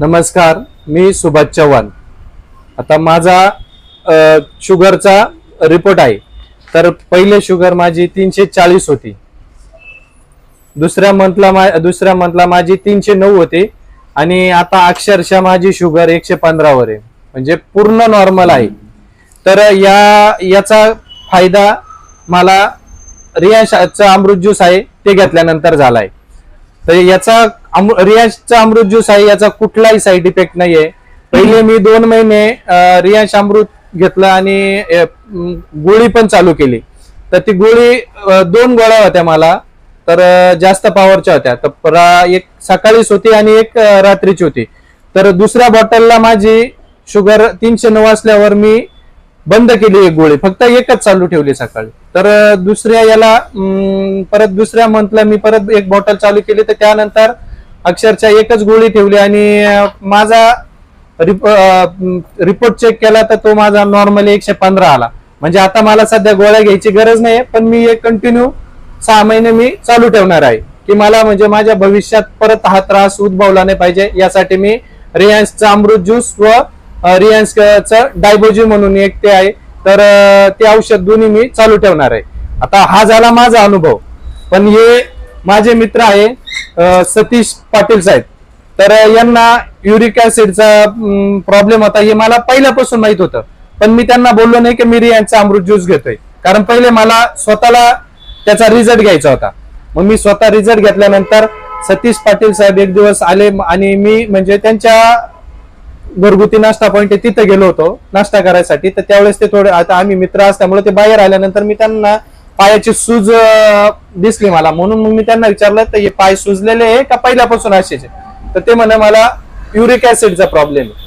नमस्कार मी सुभाष चव्हाण. आता माझा शुगरचा रिपोर्ट आहे. तर पहिले शुगर माझी तीनशे चाळीस होती. दुसऱ्या मंथला मा दुसऱ्या मंथला माझी तीनशे नऊ होती आणि आता अक्षरशः माझी शुगर एकशे पंधरावर आहे. म्हणजे पूर्ण नॉर्मल आहे. तर या याचा फायदा मला रियाशचा अमृत ज्यूस आहे ते घेतल्यानंतर झाला आहे तर याचा अमृ- अमृत ज्यूस आहे याचा कुठलाही साईड इफेक्ट नाहीये. पहिले मी दोन महिने अं, अमृत घेतलं आणि गोळी पण चालू केली. तर ती गोळी दोन गोळ्या होत्या मला तर जास्त पॉवरच्या होत्या. तर एक सकाळीच होती आणि एक रात्रीची होती. तर दुसऱ्या बॉटलला माझी शुगर तीनशे नऊ असल्यावर मी बंद केली एक गोळी. फक्त एकच चालू ठेवली सकाळी. तर दुसऱ्या याला परत दुसऱ्या मंथला मी परत एक बॉटल चालू केली. तर त्यानंतर अक्षरशः एकच गोळी ठेवली आणि माझा माझा रिपोर्ट चेक केला तर तो माझा नॉर्मली एकशे पंधरा आला. म्हणजे आता मला सध्या गोळ्या घ्यायची गरज नाही पण मी एक कंटिन्यू सहा महिने मी चालू ठेवणार आहे. की मला म्हणजे माझ्या भविष्यात परत हा त्रास उद्भवला नाही पाहिजे. यासाठी मी रियान्सचा अमृत ज्यूस व रियान्सचं डायबोजी म्हणून एक ते आहे. तर ते औषध दोन्ही मी चालू ठेवणार आहे. आता हा झाला माझा अनुभव. पण हे माझे मित्र आहे सतीश पाटील साहेब. तर यांना युरिक ऍसिडचा प्रॉब्लेम होता हे मला पहिल्यापासून माहीत होतं. पण मी त्यांना बोललो नाही की मी रियांचा अमृत ज्यूस घेतोय. कारण पहिले मला स्वतःला त्याचा रिझल्ट घ्यायचा होता. मग मी स्वतः रिझल्ट घेतल्यानंतर सतीश पाटील साहेब एक दिवस आले आणि मी म्हणजे त्यांच्या घरगुती नाश्ता पॉईंट आहे तिथे गेलो होतो नाश्ता करायसाठी. तर त्यावेळेस ते थोडे आता आम्ही मित्र असल्यामुळे ते बाहेर आल्यानंतर मी त्यांना पायाची सूज दिसली मला. म्हणून मग मी त्यांना विचारलं तर हे पाय सुजलेले आहे का पहिल्यापासून असेच? तर ते म्हणे मला युरिक ऍसिडचा प्रॉब्लेम आहे.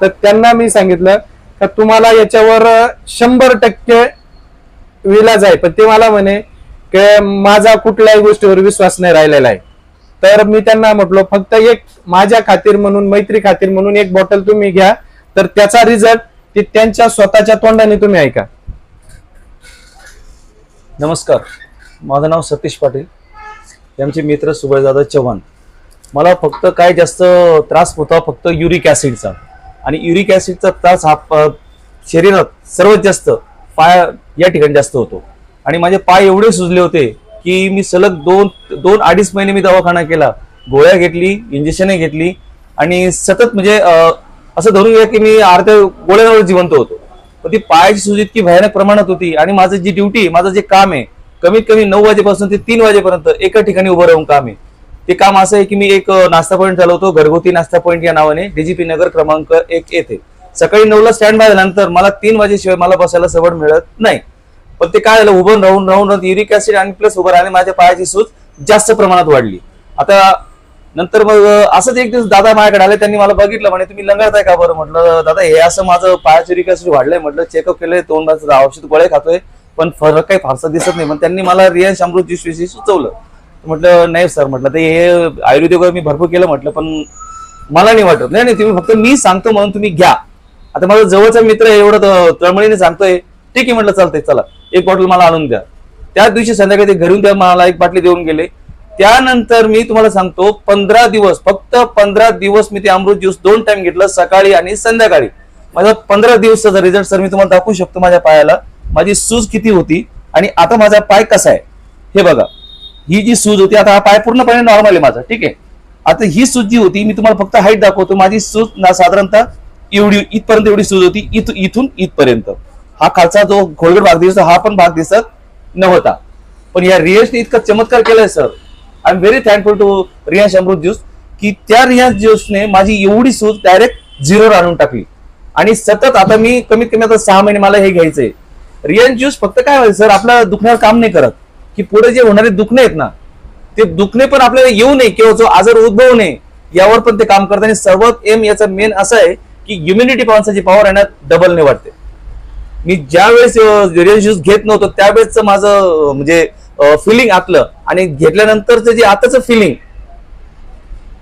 तर त्यांना मी सांगितलं का तुम्हाला याच्यावर शंभर टक्के विलाज आहे. पण ते मला म्हणे की माझा कुठल्याही गोष्टीवर विश्वास नाही राहिलेला आहे. तर मी त्यांना म्हटलो फक्त एक माझ्या खातीर म्हणून मैत्री खातीर म्हणून एक बॉटल तुम्ही घ्या. तर त्याचा रिझल्ट ते त्यांच्या स्वतःच्या तोंडाने तुम्ही ऐका. नमस्कार. माझं नाव सतीश पाटील. त्यांचे आमचे मित्र सुभाषदादा चव्हाण. मला फक्त काय जास्त त्रास होता फक्त युरिक ॲसिडचा. आणि युरिक ॲसिडचा त्रास हा शरीरात सर्वात जास्त पाय या ठिकाणी जास्त होतो. आणि माझे पाय एवढे सुजले होते की मी सलग दोन दोन अडीच महिने मी दवाखाना केला. गोळ्या घेतली इंजेक्शने घेतली. आणि सतत म्हणजे असं धरून घ्या की मी अर्ध्या गोळ्यावर जिवंत होतो. पण ती पायाची सूज इतकी भयानक प्रमाणात होती आणि माझं जी ड्युटी माझं जे काम आहे कमीत कमी नऊ वाजेपासून ते तीन वाजेपर्यंत एका ठिकाणी उभं राहून काम आहे. ते काम असं आहे की मी एक नाश्ता पॉईंट चालवतो घरगुती नाश्ता पॉईंट या नावाने डीजीपी नगर क्रमांक एक येथे. सकाळी नऊला स्टँड बाय झाल्यानंतर मला तीन वाजेशिवाय मला बसायला सवड मिळत नाही. पण ते काय झालं उभं राहून राहून राहून युरिक ऍसिड आणि प्लस उभं राहणे माझ्या पायाची सूज जास्त प्रमाणात वाढली. आता नंतर मग असंच एक दिवस दादा माझ्याकडे आले त्यांनी मला बघितलं म्हणे तुम्ही लंगडताय का बरं? म्हटलं दादा हे असं माझं पायाचं युरिक ऍसिड वाढलंय. म्हटलं चेकअप केलंय दोन औषध गोळे खातोय पण फरक काही फारसा दिसत नाही. पण त्यांनी मला रियांश अमृत ज्यूस विषयी सुचवलं. म्हटलं नाही सर म्हटलं ते हे आयुर्वेदिक वगैरे मी भरपूर केलं म्हटलं पण मला नाही वाटत. नाही नाही तुम्ही फक्त मी सांगतो म्हणून तुम्ही घ्या. आता माझा जवळचा मित्र आहे, एवढं तळमळीने सांगतोय. ठीक आहे म्हटलं चालतंय चला. एक बॉटल मला आणून द्या. त्याच दिवशी संध्याकाळी ते घरून त्या मला एक बाटली देऊन गेले. त्यानंतर मी तुम्हाला सांगतो पंधरा दिवस फक्त पंधरा दिवस मी ते अमृत ज्यूस दोन टाइम घेतलं सकाळी आणि संध्याकाळी. माझा पंधरा दिवसाचा रिझल्ट सर मी तुम्हाला दाखवू शकतो माझ्या पायाला. माझी सूज किती होती आणि आता माझा पाय कसा आहे? हे बघा. ही जी सूज होती आता हा पाय पूर्णपणे नॉर्मल आहे माझा ठीक आहे? आता ही सूज जी होती मी तुम्हाला फक्त हाईट दाखवतो. माझी सूज ना साधारणतः एवढी इथपर्यंत एवढी सूज होती इथ इथून इथपर्यंत. हा खालचा जो खोलगट भाग दिसतो हा पण भाग दिसत नव्हता. पण या रियांशने इतका चमत्कार केलाय sir I am very thankful to Riyansh Amrut juice की त्या रियांश ज्यूसने माझी एवढी सूज डायरेक्ट झिरोवर आणून टाकली. आणि सतत आता मी कमीत कमी आता सहा महिने मला हे घ्यायचंय. रियांश ज्यूस फक्त काय व्हायचं सर आपला दुखण्यावर काम नाही करत. की पुढे जे होणारे दुखणे आहेत ना ते दुखणे पण आपल्याला येऊ नये किंवा जो आजार उद्भवू नये यावर पण ते काम करत आणि सर्वात एम याचा मेन असं आहे की इम्युनिटी माणसाची पॉवर आहे ना डबलने वाटते मी ज्या वेळेस रिअल ज्यूस घेत नव्हतो त्यावेळेस माझं म्हणजे फिलिंग आतलं. आणि घेतल्यानंतरचं जे आताचं फिलिंग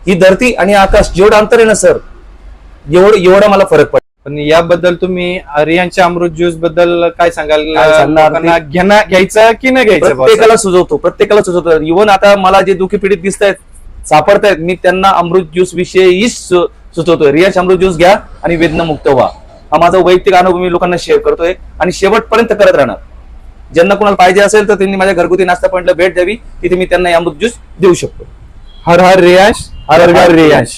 ही धरती आणि आकाश जेवढं अंतर आहे ना सर एवढं एवढा मला फरक पडतो पण याबद्दल तुम्ही रियांच्या अमृत ज्यूसबद्दल काय सांगाल? घ्यायचं की नाही घ्यायचं? प्रत्येकाला सुचवतो प्रत्येकाला सुचवतो. इव्हन आता मला जे दुखी पीडित दिसत आहेत सापडतायत मी त्यांना अमृत ज्यूस विषयी सुचवतोय. रियाज अमृत ज्यूस घ्या आणि वेदनामुक्त व्हा. हा माझा वैयक्तिक अनुभव मी लोकांना शेअर करतोय आणि शेवटपर्यंत करत राहणार. ज्यांना कोणाला पाहिजे असेल तर त्यांनी माझ्या घरगुती नाश्ता पॉईंटला भेट द्यावी. तिथे मी त्यांना अमृत ज्यूस देऊ शकतो. हर हर रियाश हर हर रियाश.